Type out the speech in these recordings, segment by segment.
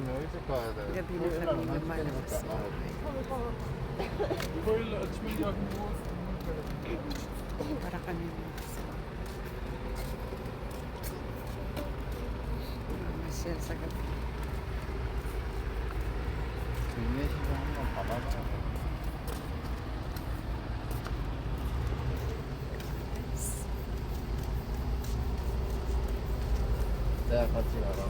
아침에 일찍 가야 돼. 그러니까 비밀 토요일 날은 한 시간에 일 아침에 약 뭐 바라가면 아마 시에서가 내가 같이 가라.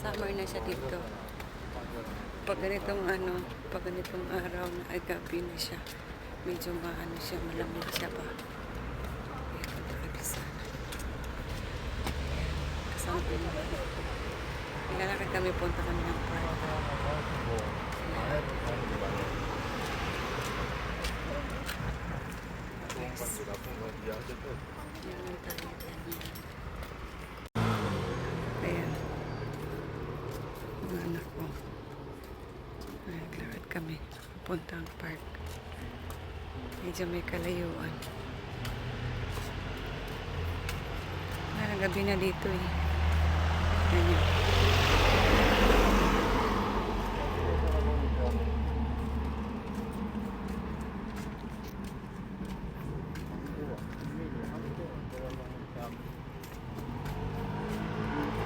Summer na siya dito. Pag ganitong ano, pag ganitong araw na ay gabi na siya. Medyo maano siya, malamig siya pa. Punta kami sana. Anak ko. Nilalakad kami, punta kami ng park. Yan ang tayo. Ayan. Mga anak ko. Naglakad kami. Punta ang park. Medyo may kalayuan. Parang gabi na dito eh. Yan yun.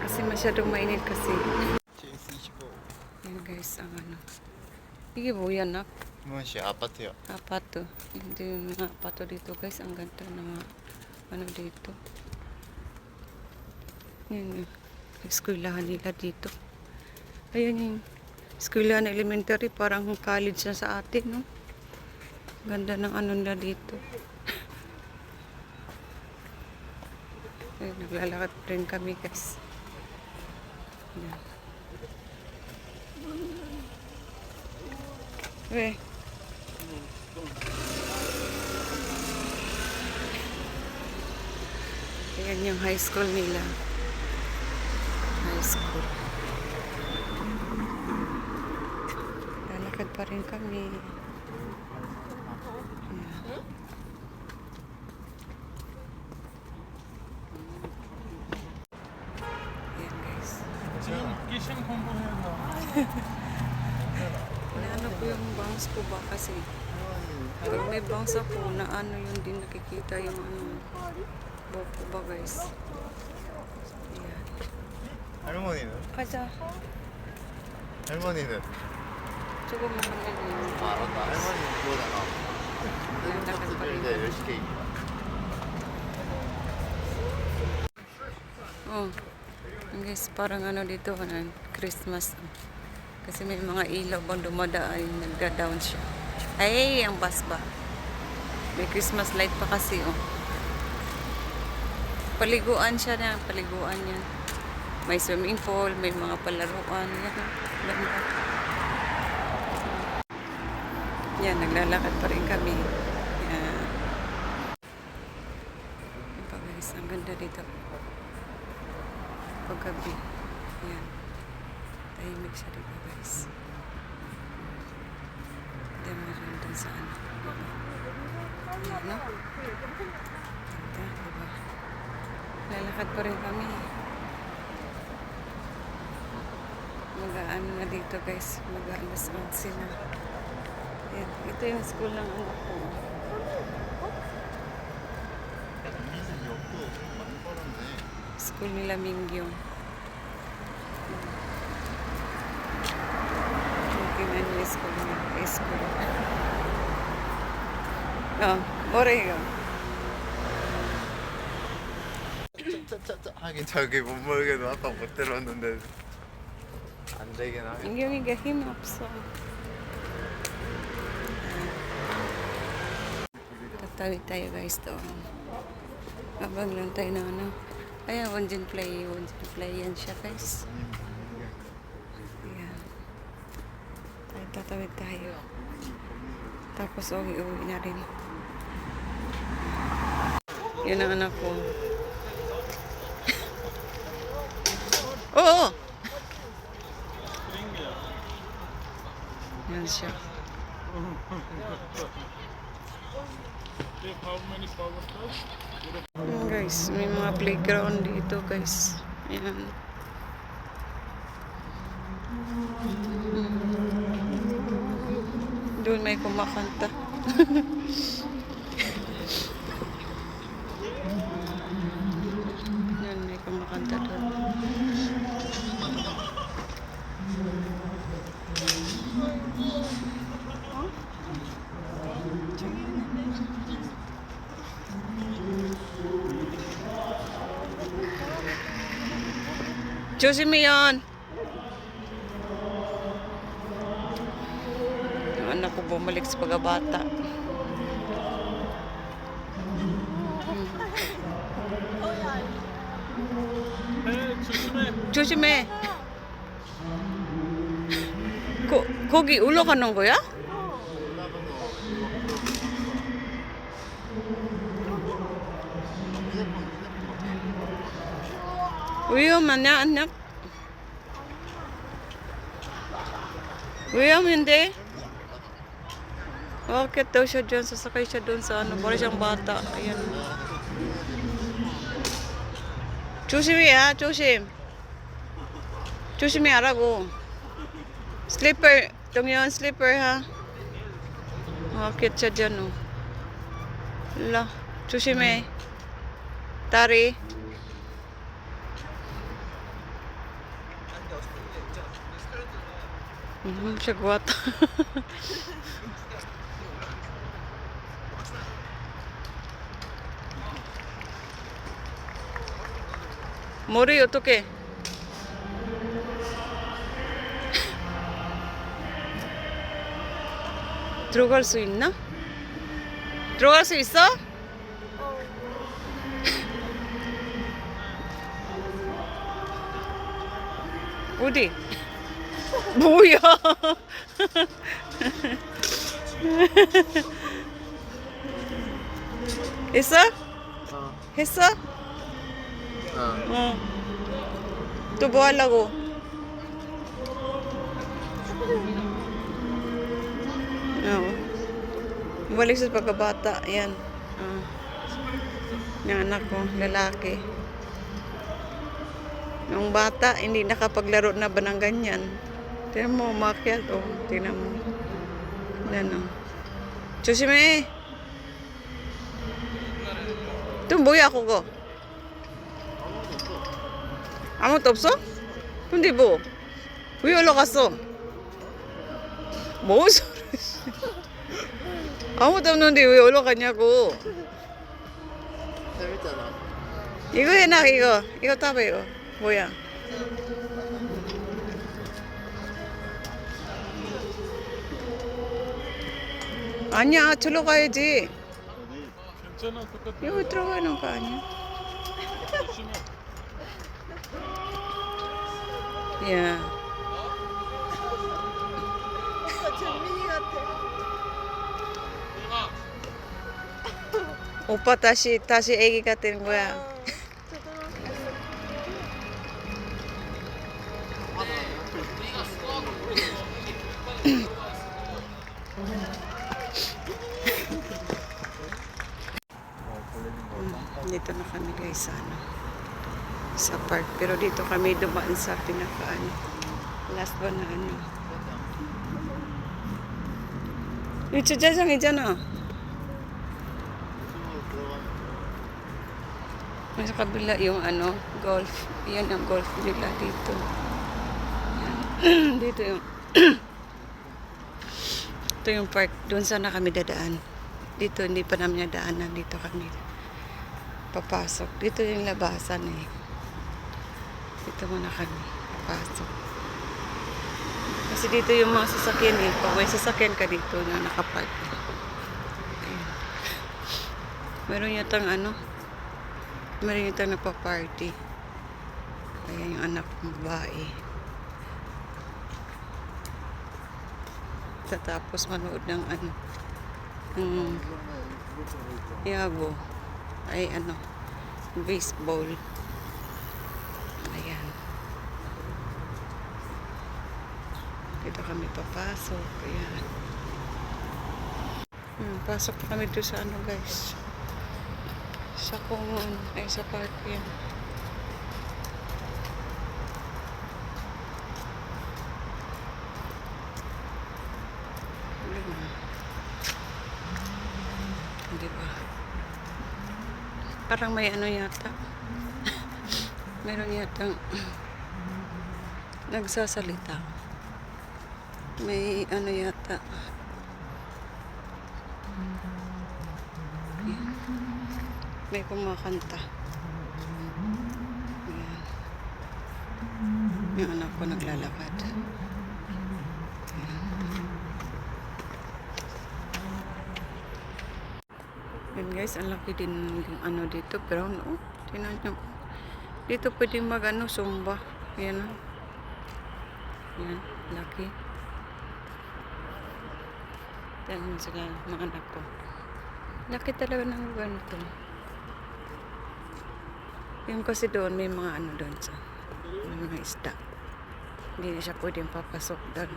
Kasi masyadong mainit kasi. GS25 Yan guys, ang ano. Sige po yan nak. 무엇이 아파트요? Apato. Hindi yung mga apato dito guys. Ang ganda ng mga ano dito. Yan yung eskwelahan nila dito. Ayan yung eskwelahan elementary. Parang college na sa atin, no? Ganda ng ano nila dito. Ayun, naglalakad rin kami guys. Yan. Weh. Ayan yung high school nila. High school. Lalakad pa rin kami. Ayan. Ayan guys. ko yung bangs ko ba kasi pag may bangs ako na ano yung din nakikita yung ano buhok ko ba guys. Ayan. 할머니는? Kaja. 할머니는? Siguro mo kami yung 아 알았다 할머니는 그거잖아 lalakad pa rin. 이제 10개 입니다 Oh. Ang guys, parang ano dito, ano, Christmas. oh. Kasi may mga ilaw bang dumadaan, nagda-down siya. Ay, ang bus ba? May Christmas light pa kasi, oh. Paliguan siya na, paliguan yan. May swimming pool, may mga palaruan. Yan, oh. Ganda. Yan, naglalakad pa rin kami. Yan. Yan pa guys, ang ganda dito paggabi. Ayan. Tahimik siya dito guys. Demo rin dun sa ano. Ano? Ganda, diba? Lalakad pa rin kami. Mag-ano na dito guys. Mag-alas 11 na. Ito yung school ng anak ko. School nila Mingyong. escolhi, escolhi. Não, morei eu. 짜짜짜 하긴 저기 못 먹여도 아빠 못 들었는데 안 되긴 하겠다. 인경이가 힘 없어. Tatawid tayo guys doon. Habang lang tayo na ano. Ay, Wonjin Play. Wonjin Play yan tatawid tayo. Tapos uwi-uwi na rin. Yan ang anak ko. Oo! Yan siya. Ayan guys, may mga playground dito guys. Ayan. Doon may kumakanta. Yan, may kumakanta doon. Josie mo bumalik sa. Josie me. Ko, 거기 올라가는 거야? 위험하냐, 아니야? 위험한데? Bakit daw siya dyan? Sasakay siya doon sa ano? Para siyang bata. Ayan. 조심히 해, 조심. 조심히 하라고. 슬리퍼, 동현 슬리퍼 ha. Bakit siya dyan, oh. Ala, 조심해. 다리. Hmm, siya guwat. 머리 어떻게? 들어갈 수 있나? 들어갈 수 있어? 어디? 뭐야? 했어? 어. 했어? तो बहुत अलग हो Oo. Balik sa pagkabata. Ayan. Uh, yung anak ko, lalaki. Yung bata, hindi nakapaglaro na ba ng ganyan? Tingnan mo, umakyat. Oh, tingnan mo. Ayan oh. o. Susime! Tumbuy ako ko. 아무것도 없어? 근데 뭐? 왜 올라갔어? 뭔 소리? 아무것도 없는데 왜 올라갔냐고. 재밌잖아. 이거 해놔, 이거. 이거 따봐, 이거. 뭐야? 아니야, 저로 가야지. 괜찮아, 똑같아. 이거 들어가는 거 아니야? 조심해. 야. 오빠 다시 다시 애기가 된 거야. Mm, Dito na kami guys sa ano, sa park. Pero dito kami dumaan sa pinaka last ba na ano. Yucho dyan siyang dyan ah. Nasa kabila yung ano, golf. Yan ang golf nila dito. dito yung ito yung park. Doon sana kami dadaan. Dito hindi pa namin nadaanan. Dito kami papasok. Dito yung labasan eh. Dito muna kami papasok. Kasi dito yung mga sasakyan eh. Pag may sasakyan ka dito na nakapark. Ayan. Meron yatang ano, Meron yung nagpa-party. Kaya yung anak ng babae. Tatapos manood ng ano, ng Yago. Ay ano, baseball. Ayan. Dito kami papasok. Ayan. Hmm, pasok kami doon sa ano guys. Sa ano, ay sa park yan. Ayun. Di ba? Parang may ano yata. Meron yata nagsasalita. May ano yata. Ayan. May kumakanta. Ayan. Yung anak ko naglalakad. Yan guys, ang laki din yung ano dito. Pero no, tinan nyo. Dito pwede mag ano, sumba. Yan o. Yan, laki. Yan sila, mga anak ko. Laki talaga ng ganito. Yung kasi doon, may mga ano doon sa mga isda. Hindi na siya pwedeng papasok doon.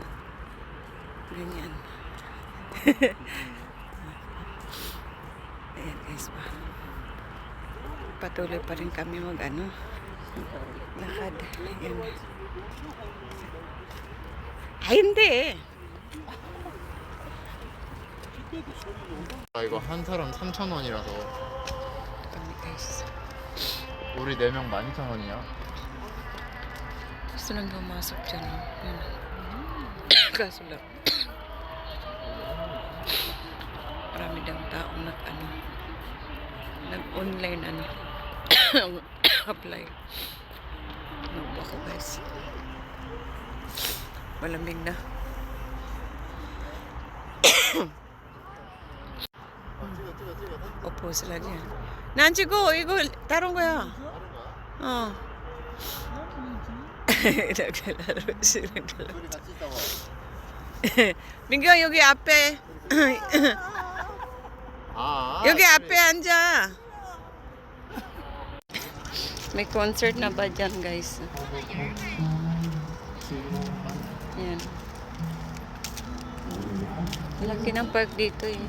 Ganyan. Ayan guys pa. Patuloy pa rin kami mag ano. Lakad. Ayan. Ay, hindi eh. 나 이거 한 사람 3,000원이라서 언니가 있어. 우리 4명 12,000원이야 술은 너무 아깝잖아. 가술라. Marami daw taong nag ano, nag online ano, apply. Nakuha ko guys. Malamig na. 어, 보슬라니. 난 지금 이거 다른 거야. 어. 이렇게 나르시는 걸로. 민경 여기 앞에. 여기 앞에 앉아. May concert na ba dyan, guys? Yan. Laki ng park dito eh.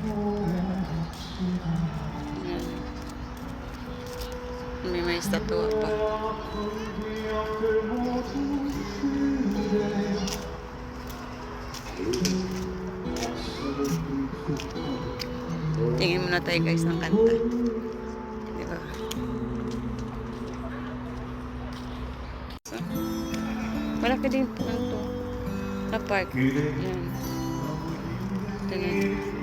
Yan. May may statua pa. Tingin muna tayo guys ng kanta. Di ba? So, malaki din po ano to. Na park. Yan. Tingnan.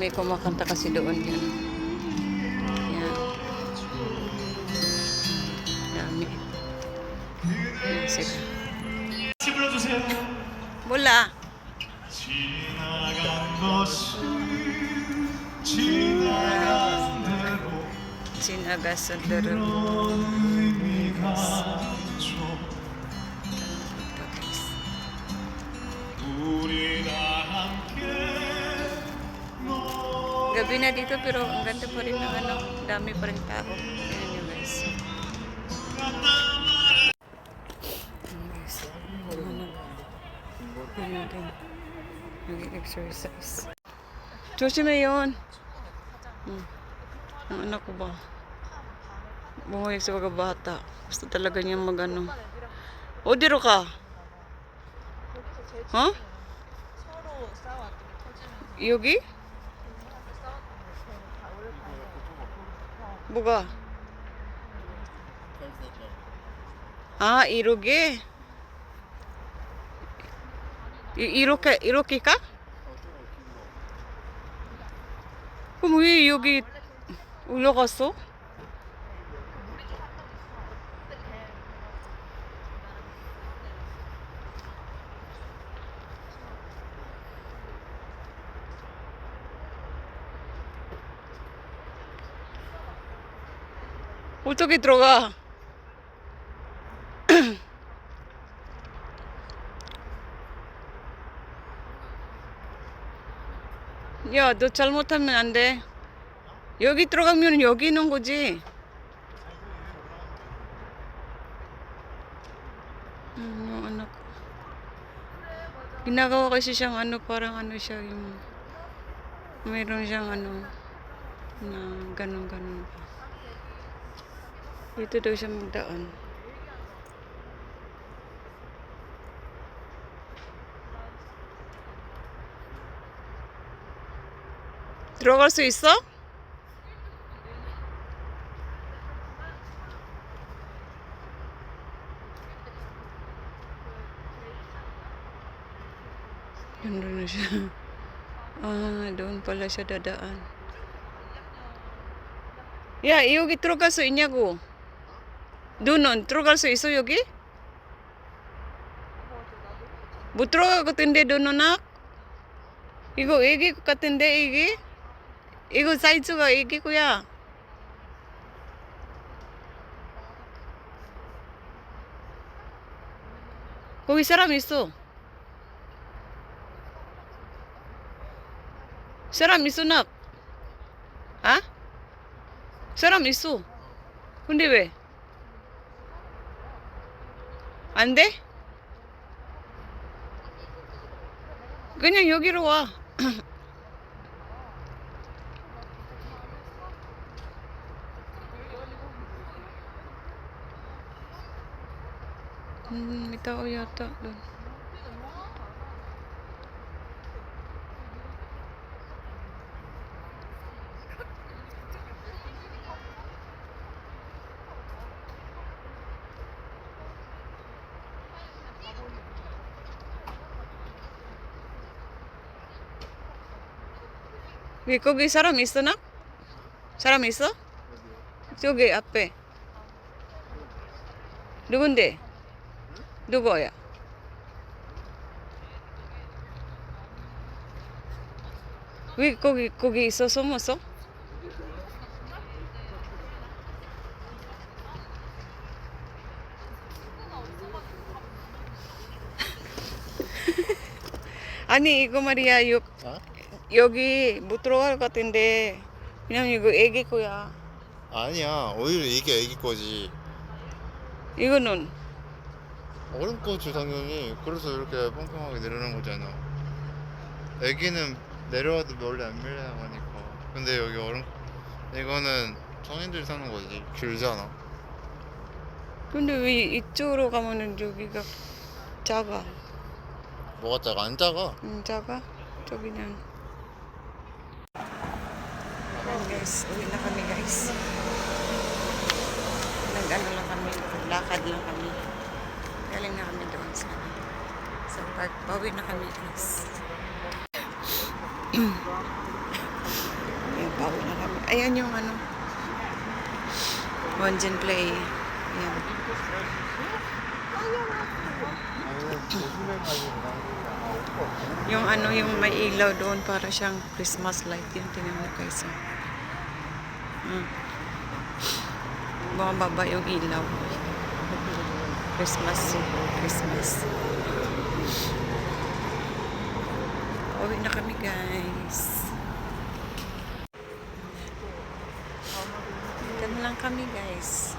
May kumakanta kasi doon yan. Yan. Dami. Yan sila. Wala. 지나간 것이 지나간 대로 Sinagasandaro. 의 Gabi na dito pero ang ganda pa rin ng ano, dami pa rin tao. Ayan yung guys. Ayan guys. Ano natin. Nag-exercise. Joshua yun. Hmm. Ang anak ko ba? Bumalik sa mga bata. Gusto talaga niya mag ano. O, diro ka? 여기? 뭐가? 아, 이렇게? 이, 이렇게, 이렇게 가? 그럼 왜 여기 올라갔어? 어떻게 들어가? 야, 너 잘못하면 안 돼. 여기 들어가면 여기 있는 거지. Hmm, yung anak ko. Ginagawa kasi siyang ano, parang ano siya, yung... Mayroon siyang ano, na ganun-ganun. Dito daw siya magdaan. 들어갈 수 있어? Nandun na siya. Ah, doon pala siya dadaan. 야, 여기 들어갈 수 있냐고? 너는 들어갈 수 있어, 여기? 못 들어갈 것 같은데, 너는 아? 이거 애기 것 같은데, 이게? 이거 사이즈가 애기고야. 거기 사람 있어. 사람 있어, 나? 아? 사람 있어. 근데 왜? 안 돼? 그냥 여기로 와. 음, 이따 올렸다. 왜 거기 사람 있어 나? 사람 있어? 저기 앞에 누군데? 누구야? 왜 거기 거기 있어 숨었어? 아니 이거 말이야 요, 어? 여기 못 들어갈 것 같은데 그냥 이거 애기 거야. 아니야 오히려 이게 애기 거지. 이거는? 어른 거지 당연히 그래서 이렇게 평평하게 내려놓은 거잖아. 애기는 내려와도 멀리 안 밀려나가니까. 근데 여기 어른 이거는 성인들이 사는 거지 길잖아. 근데 왜 이쪽으로 가면은 여기가 작아? 뭐가 작아? 안 작아? 응 작아? 저기는 guys, uwi na kami guys. Nag-ano lang kami, lakad lang kami. Galing na kami doon sa, sa park. Bawi na kami guys. Ayan, bawi na kami. Ayan yung ano, Monjin Play. Ayan. Yung ano, yung may ilaw doon para siyang Christmas light yun. Tingnan mo guys. ah. Hmm. Bumababa yung ilaw. Christmas. Christmas. Uwi na kami guys. Na lang kami guys.